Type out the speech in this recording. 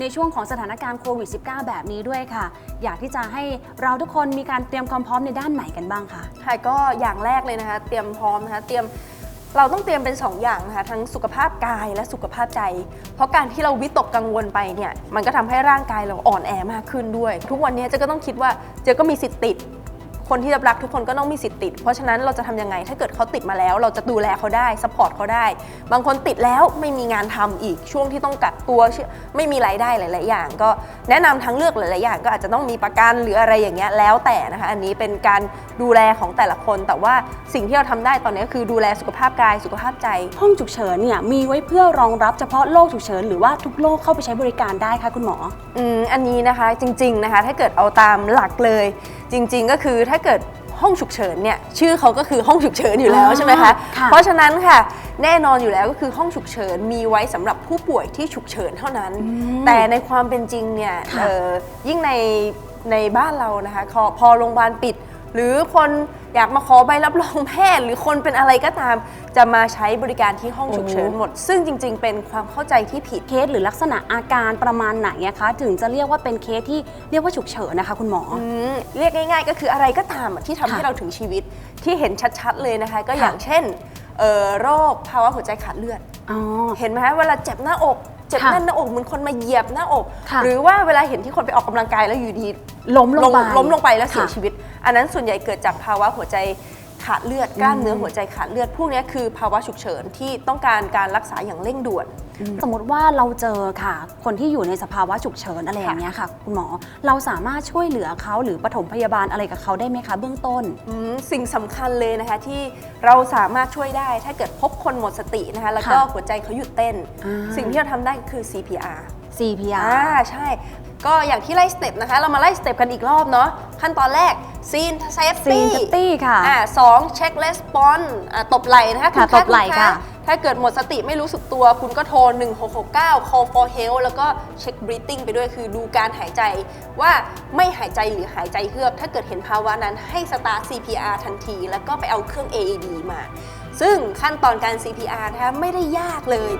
ในช่วงของสถานการณ์โควิด -19 แบบนี้ด้วยค่ะ อยากที่จะให้เราทุกคนมีการเตรียมความพร้อมในด้านไหนกันบ้างคะค่ะก็อย่างแรกเลยนะคะ เตรียมพร้อมนะคะเตรียมเราต้องเตรียมเป็น 2 อย่างนะคะทั้งสุขภาพกายและสุขภาพใจ เพราะการที่เราวิตกกังวลไปเนี่ยมันก็ทำให้ร่างกายเราอ่อนแอมากขึ้นด้วย ทุกวันนี้เจ๊ก็ต้องคิดว่าเจ๊ก็มีสิทธิ์ติด คนที่จะรักทุกคนก็ต้องมีสิทธิ์ติด เพราะฉะนั้นเราจะทำยังไงถ้าเกิดเขาติดมาแล้ว เราจะดูแลเขาได้ซัพพอร์ตเขาได้ บางคนติดแล้วไม่มีงานทำอีกช่วงที่ต้องกักตัวเชื่อไม่มีรายได้หลาย ๆ อย่าง ก็แนะนำทางเลือกหลาย ๆ อย่าง ก็อาจจะต้องมีประกันหรืออะไรอย่างเงี้ยแล้วแต่นะคะอันนี้เป็นการดูแลของแต่ละคน แต่ว่าสิ่งที่เราทำได้ตอนนี้ก็คือดูแลสุขภาพกายสุขภาพใจ ห้องฉุกเฉินเนี่ยมีไว้เพื่อรองรับเฉพาะโรคฉุกเฉินหรือว่าทุกโรคเข้าไปใช้บริการได้คะคุณหมออืมอันนี้นะคะจริง ๆ นะคะ ถ้าเกิดเอาตามหลักเลย จริงๆก็คือถ้าเกิดห้องฉุกเฉินเนี่ยชื่อเขาก็คือห้องฉุกเฉินอยู่แล้วอ่าใช่ไหมคะ ค่ะ เพราะฉะนั้นค่ะแน่นอนอยู่แล้วก็คือห้องฉุกเฉินมีไว้สำหรับผู้ป่วยที่ฉุกเฉินเท่านั้น แต่ในความเป็นจริงเนี่ยค่ะเอ่อยิ่งในในบ้านเรานะคะพอพอโรงพยาบาลปิด หรือคน อยากมาขอใบรับรองแพทย์ หรือคนเป็นอะไรก็ตาม จะมาใช้บริการที่ห้องฉุกเฉินหมด ซึ่งจริง ๆ เป็นความเข้าใจที่ผิดเคสหรือลักษณะอาการประมาณไหนอะคะ ถึงจะเรียกว่าเป็นเคสที่เรียกว่าฉุกเฉินนะคะ คุณหมอ อืมเรียกง่าย ๆ ก็คืออะไรก็ตามอะที่ทำให้ค่ะเราถึงชีวิตที่เห็นชัดๆเลยนะคะ ก็ค่ะอย่างเช่นเอ่อโรคภาวะหัวใจขาดเลือด อ๋อ เห็นไหมคะเวลาเจ็บหน้าอกเจ็บค่ะแน่นหน้าอกเหมือนคนมาเหยียบหน้าอก ค่ะหรือว่าเวลาเห็นที่คนไปออกกำลังกายแล้วอยู่ดีล้มลงไปล้มลงไปแล้วเสียค่ะชีวิต อันนั้นส่วนใหญ่เกิดจากภาวะหัวใจขาดเลือดกล้ามเนื้อหัวใจขาดเลือดพวกนี้คือภาวะฉุกเฉินที่ต้องการการรักษาอย่างเร่งด่วน สมมติว่าเราเจอค่ะ คนที่อยู่ในสภาวะฉุกเฉินอะไรอย่างเงี้ยค่ะ คุณหมอเราสามารถช่วยเหลือเขาหรือปฐมพยาบาลอะไรกับเขาได้ไหมคะ เบื้องต้นอืมสิ่งสำคัญเลยนะคะที่เราสามารถช่วยได้ถ้าเกิดพบคนหมดสตินะคะแล้วก็ค่ะหัวใจเขาหยุดเต้นอ่าสิ่งที่เราทำได้คือ CPR CPR อ่าใช่ ก็อย่างที่ไล่สเต็ปนะคะ เรามาไล่สเต็ปกันอีกรอบเนาะขั้นตอนแรก Scene Safety Scene Safety ค่ะอ่าสอง Check Response อ่าตบไหล่นะคะค่ะณตบไหล่ณค่ะ ถ้าเกิดหมดสติไม่รู้สึกตัว คุณก็โทร 1669 call for help แล้วก็เช็ค breathing ไปด้วยคือดูการหายใจว่าไม่หายใจหรือหายใจเฮือก ถ้าเกิดเห็นภาวะนั้นให้สตาร์ CPR ทันที แล้วก็ไปเอาเครื่อง AED มา ซึ่งขั้นตอนการ CPR นะคะไม่ได้ยากเลย